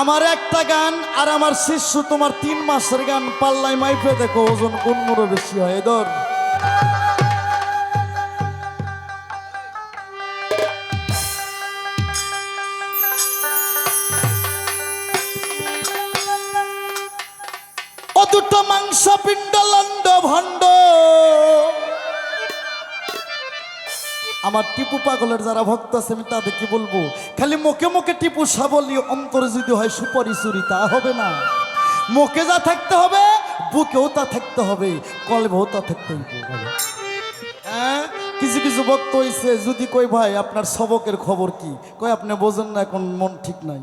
আমার একটা গান আর আমার শিষ্য তোমার তিন মাসের গান পাল্লাই মাইপে দেখো, ওজন কোন বেশি হয়? ও দুটো মাংস পিণ্ড লন্ড ভণ্ড আমার টিপু পাগলের যারা ভক্ত আছে, আমি তাদের কি বলব? খালি মুখে মুখে টিপু সাবলি অন্তরে যদি হয় সুপারি চুরি তা হবে না। মুখে যা থাকতে হবে, বুকেও তা থাকতে হবে, কলবেও তা থাকতে হবে। হ্যাঁ? কিছু কিছু ভক্ত হইছে, যদি কই ভাই, আপনার সবকের খবর কি? কই আপনি বোঝেন না, এখন মন ঠিক নাই।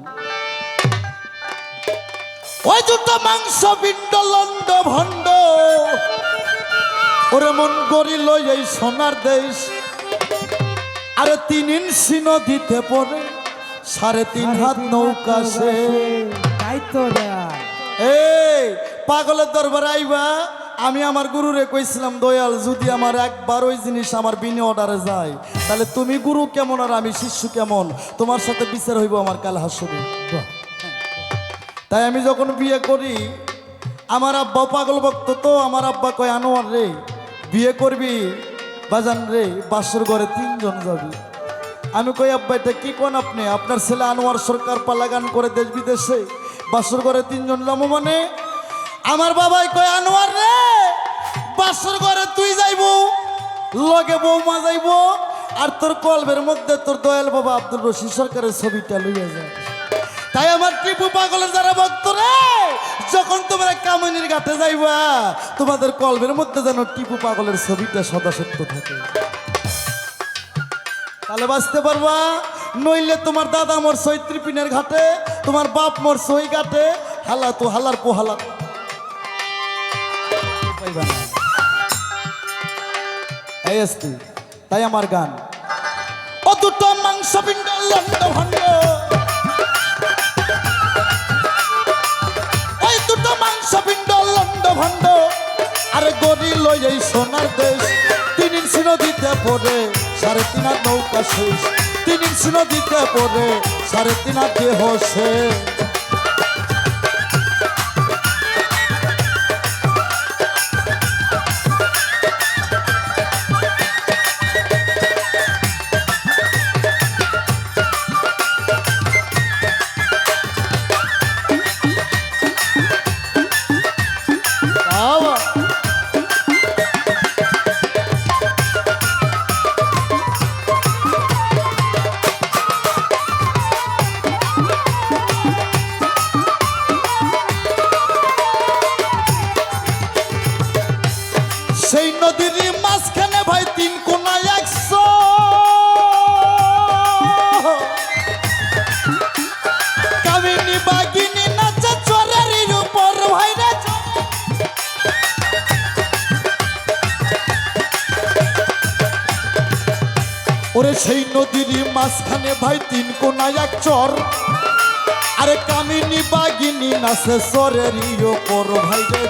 ওই দুটো মাংস পিণ্ড লন্ড, ভণ্ড। ওরে মন গরিল এই সোনার দেশ। আরে তিন ইঞ্চি নদীতে পড়ে সাড়ে তিন হাত নৌকা সে। দায়িত্ব দেয়া এই পাগলের দরবার আইবা। আমি আমার গুরুরে কইছিলাম দয়াল যদি আমার একবার ওই জিনিস আমার বিনে অর্ডারে যায় তাহলে তুমি গুরু কেমন আর আমি শিষ্য কেমন? তোমার সাথে বিচার হইব আমার কাল হাসবে তাই আমি যখন বিয়ে করি আমার আব্বা পাগল ভক্ত তো আমার আব্বা কয় আনোয়ার রে বিয়ে করবি? বাজান রে, বাসর ঘরে তিনজন যাবি। আমি কই, আব্বা, এটা কি কোন আপনি? আপনার ছেলে আনোয়ার সরকার পালাগান করে দেশ বিদেশে বাসর ঘরে তিনজন যাব মানে? আমার বাবাই কয়, আনোয়ার রে, বাসর ঘরে তুই যাইব, লগে বৌমা যাইব, আর তোর কলবের মধ্যে তোর দয়াল বাবা আব্দুল রশিদ সরকারের ছবিটা লইয়া যায়। তাই আমার টিপু পাগলের যারা ভক্ত রে, যখন তোমরা কামিনীর ঘাটে যাইবা, তোমাদের কলবের মধ্যে যেন টিপু পাগলের ছবিটা সদা সত্য থাকে। তাহলে বাঁচতে পারবা? নইলে তোমার দাদা মোর চৈত্রী পিনের ঘাটে, তোমার বাপ মোর সই ঘাটে, হালা তো হালার পোহালা। তাই আমার গান। দুটো মাংস পিণ্ড লন্ড এই সোনার দেশ। তিন ইঞ্চি নদীতে পড়ে, সাড়ে তিন হাত নৌকা শেষ। তিন ইঞ্চি নদীতে পড়ে, সাড়ে তিন দেহ শেষ। সেই নদীর মাঝখানে ভাই তিন কোনা এক চর। আরে কামিনী বাগিনী নাচে চরেরই ওপর, ভাই রে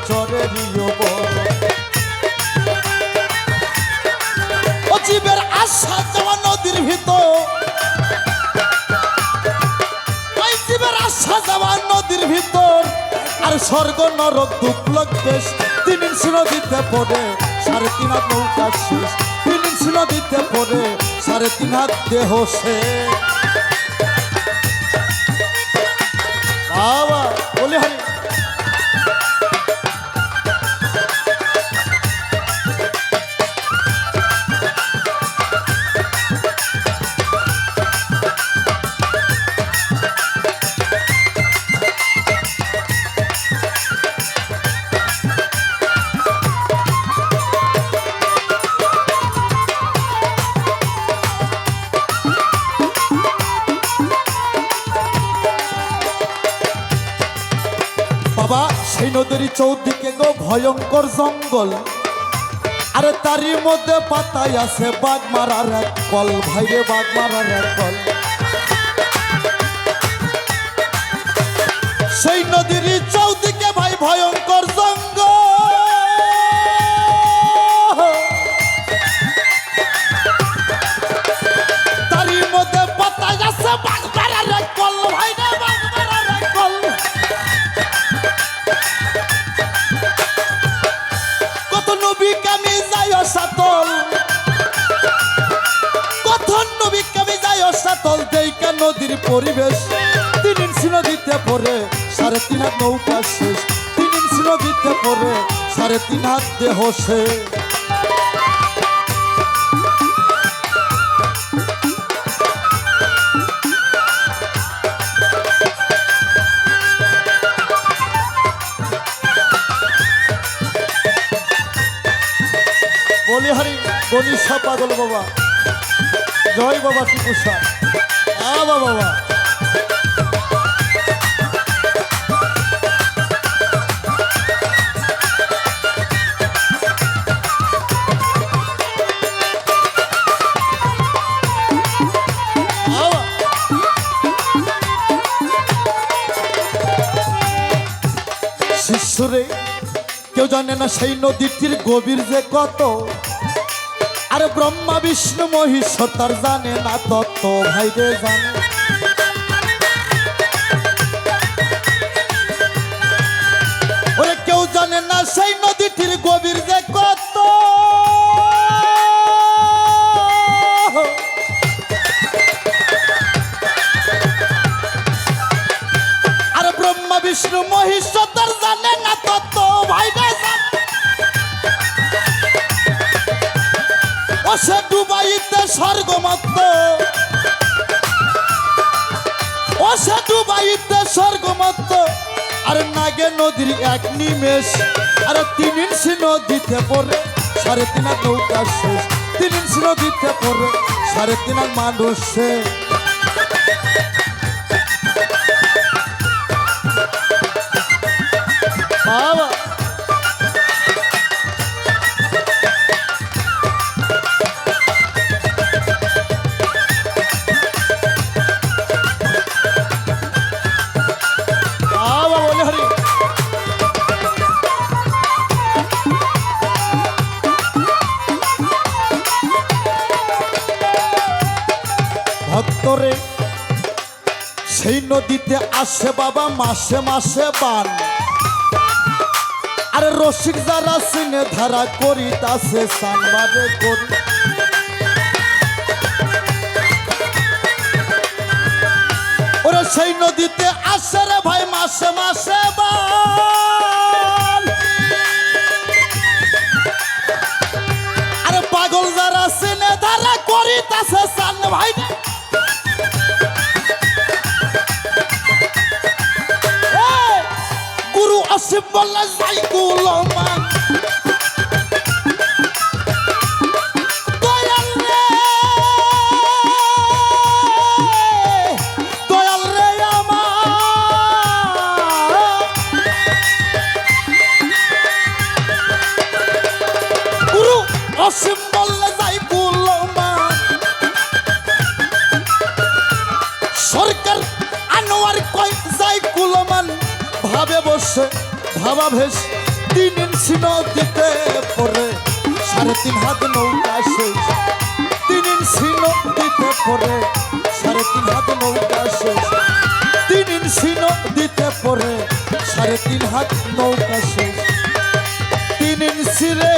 ও জীবের আশা যাওয়া নদীর ভিতর। আশা যাওয়া নদীর ভিতর। আর স্বর্গ, নরক তিন নদীতে পড়ে, সাড়ে তিন নৌকা শেষ। তিন দিতে পরে সাড়ে তিন হাত দেহ শেষ চৌদিকে গো ভয়ঙ্কর জঙ্গল। আরে তারই মধ্যে পাতায় আছে বাঘ মারার এক কল। ভাইরে বাঘ মারার এক কল। সেই নদীর চৌদিকে ভাই ভয়ঙ্কর নদীর পরিবেশ। তিন নদীতে পরে সাড়ে তিন হাত নৌকা শেষ। তিন নদীতে পরে সাড়ে তিন হাত দেহ শেষ। বলি গণিসা পাগল বাবা। জয় বাবা টিপুসা। বাবা বাবা। শিশুরে কেউ জানে না সেই নদীটির গভীর যে কত আর ব্রহ্মা বিষ্ণু মহিষ তার জানে না তত্ত্ব ভাইরে জানে। স্বর্গমত্ত ও সে ডুবাইতে স্বর্গমত্ত। আর নাগে নদীর এক নিমেষ। আর তিন ইঞ্চি নদীতে পড়ে, সাড়ে তিন হাত নৌকা শেষ। তিন ইঞ্চি নদীতে পড়ে, সাড়ে তিন হাত মানুষ শেষ। বাবা। ভক্তরে, সেই নদীতে আসে বাবা মাসে মাসে বান। আরে রসিক যারা সিনে ধারা করি তাসে সানবারে করি। ওরে সেই নদীতে আসে রে ভাই মাসে মাসে বান। আরে পাগল যারা সিনে ধারা করি তাসে সান ভাই। বললে যাই গুলমান ভাবা ভেস তিন ইঞ্চি নদীতে পড়ে সাড়ে তিন হাত নৌকা শেষ তিন ইঞ্চি নদীতে পড়ে সাড়ে তিন হাত নৌকা শেষ তিন ইঞ্চি নদীতে পড়ে সাড়ে তিন হাত নৌকা শেষ তিন ইঞ্চি রে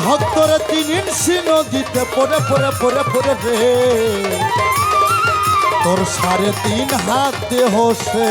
ভক্তরা তিন ইঞ্চি নদীতে পড়ে পড়ে পড়ে পড়ে রে তোর সাড়ে তিন হাত দেহ সে।